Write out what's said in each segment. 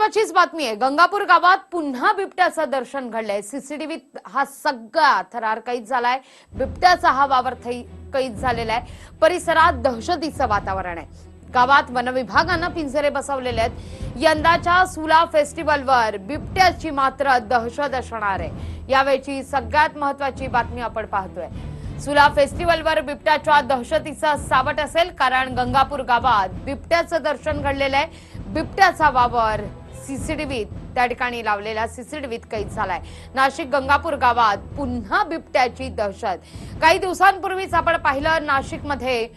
महत्वाचीच बातमी आहे. गंगापूर गावात पुन्हा बिबट्याचं दर्शन घडलंय. सीसीटीव्हीत हा सगळा थरार कैद झालाय. बिबट्याचा हा वावर कैद झालेला आहे. परिसरात दहशतीचं वातावरण आहे. गावात वनविभागानं पिंजरे बसवलेले आहेत. यंदाच्या सुला फेस्टिवलवर बिबट्याची मात्र दहशत असणार आहे. यावेळची सगळ्यात महत्वाची बातमी आपण पाहतोय. सुला फेस्टिवलवर बिबट्याच्या दहशतीचा सावट असेल कारण गंगापूर गावात बिबट्याचं दर्शन घडलेलं आहे. बिबट्याचा वावर सीसीटीव्हीत त्या ठिकाणी लावलेला सीसीटीव्हीत कैद झालाय. नाशिक गंगापूर गावात पुन्हा बिबट्याची दहशत. काही दिवसांपूर्वीच आपण पाहिलं नाशिकमध्ये.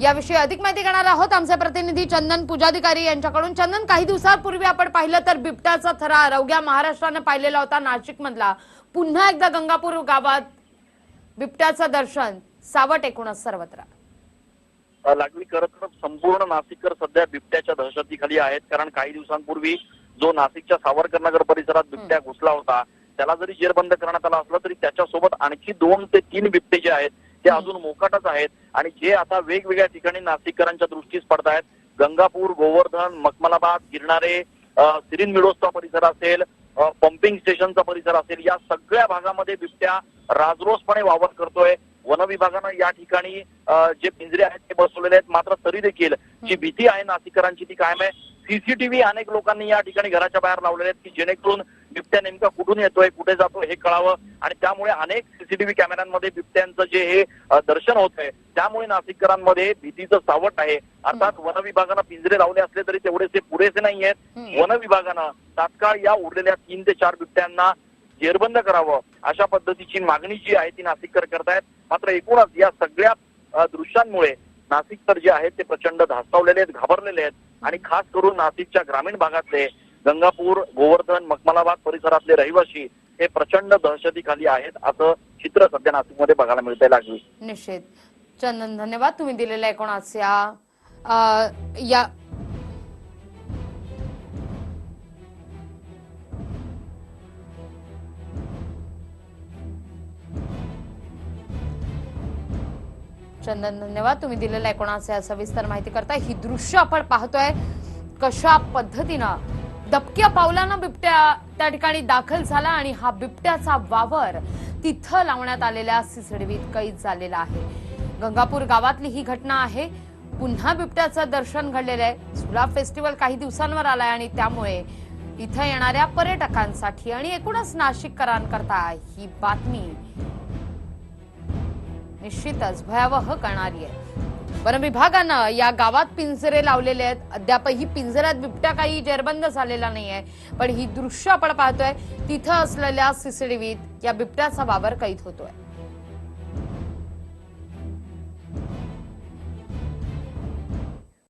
याविषयी अधिक माहिती घेणार आहोत आमचे प्रतिनिधी चंदन पूजाधिकारी यांच्याकडून. चंदन काही दिवसांपूर्वी आपण पाहिलं तर बिबट्याचा थरार अवघ्या महाराष्ट्रानं पाहिलेला होता नाशिकमधला. पुन्हा एकदा गंगापूर गावात बिबट्याचं दर्शन सावट एकूणच सर्वत्र. लागली खरं तर संपूर्ण नाशिककर सध्या बिबट्याच्या दहशतीखाली आहेत. कारण काही दिवसांपूर्वी जो नाशिकच्या सावरकरनगर परिसरात बिबट्या घुसला होता त्याला जरी जेरबंद करण्यात आला असला तरी त्याच्यासोबत आणखी दोन ते तीन बिबटे जे आहेत ते. अजून मोकाटच आहेत. आणि जे आता वेगवेगळ्या ठिकाणी नाशिककरांच्या दृष्टीस पडत आहेत गंगापूर गोवर्धन मखमलाबाद गिरणारे सिरिन मिडोसचा परिसर असेल पंपिंग स्टेशनचा परिसर असेल या सगळ्या भागामध्ये बिबट्या राजरोसपणे वावर करतोय. वन विभागानं या ठिकाणी जे पिंजरे आहेत ते बसवलेले आहेत. मात्र तरी देखील जी भीती आहे नाशिककरांची ती कायम आहे. सीसीटीव्ही अनेक लोकांनी या ठिकाणी घराच्या बाहेर लावलेले आहेत की जेणेकरून बिबट्या नेमका कुठून येतोय कुठे जातोय हे कळावं. आणि त्यामुळे अनेक सीसीटीव्ही कॅमेऱ्यांमध्ये बिबट्यांचं जे हे दर्शन होत आहे त्यामुळे नाशिककरांमध्ये भीतीचं सावट आहे. अर्थात वन विभागानं पिंजरे लावले असले तरी तेवढेसे पुरेसे नाही आहेत. वन विभागानं तात्काळ या उरलेल्या तीन ते चार बिबट्यांना जेरबंद करावं अशा पद्धतीची मागणी जी आहे ती नाशिककर करतायत. मात्र एकूणच या सगळ्या दृश्यांमुळे नाशिककर जे आहेत ते प्रचंड धास्तावलेले आहेत घाबरलेले आहेत. आणि खास करून नाशिकच्या ग्रामीण भागातले गंगापूर गोवर्धन मखमलाबाद परिसरातले रहिवासी हे प्रचंड दहशतीखाली आहेत असं चित्र सध्या नाशिकमध्ये बघायला मिळते लागली. निश्चित. चंदन धन्यवाद. तुम्ही दिलेल्या एकूणच या या चंदन धन्यवाद. तुम्ही दिलेल्या एकूणाचे सविस्तर माहिती करताय. ही दृश्य आपण पाहतोय कशा पद्धतीनं दबक्या पावलानं बिबट्या त्या ठिकाणी दाखल झाला आणि हा बिबट्याचा वावर तिथं लावण्यात आलेल्या सीसीटीव्हीत कैद झालेला आहे. गंगापूर गावातली ही घटना आहे. पुन्हा बिबट्याचं दर्शन घडलेलं आहे. सुला फेस्टिवल काही दिवसांवर आलाय आणि त्यामुळे इथं येणाऱ्या पर्यटकांसाठी आणि एकूणच नाशिककरांकरता ही बातमी निश्चितच भयावह करणारी आहे. वनविभागानं या गावात पिंजरे लावलेले आहेत. अद्यापही पिंजऱ्यात बिबट्या काही जेरबंद झालेला नाही आहे पण ही दृश्य आपण पाहतोय. तिथं असलेल्या सीसीटीव्हीत या बिबट्याचा वावर कैद होतोय.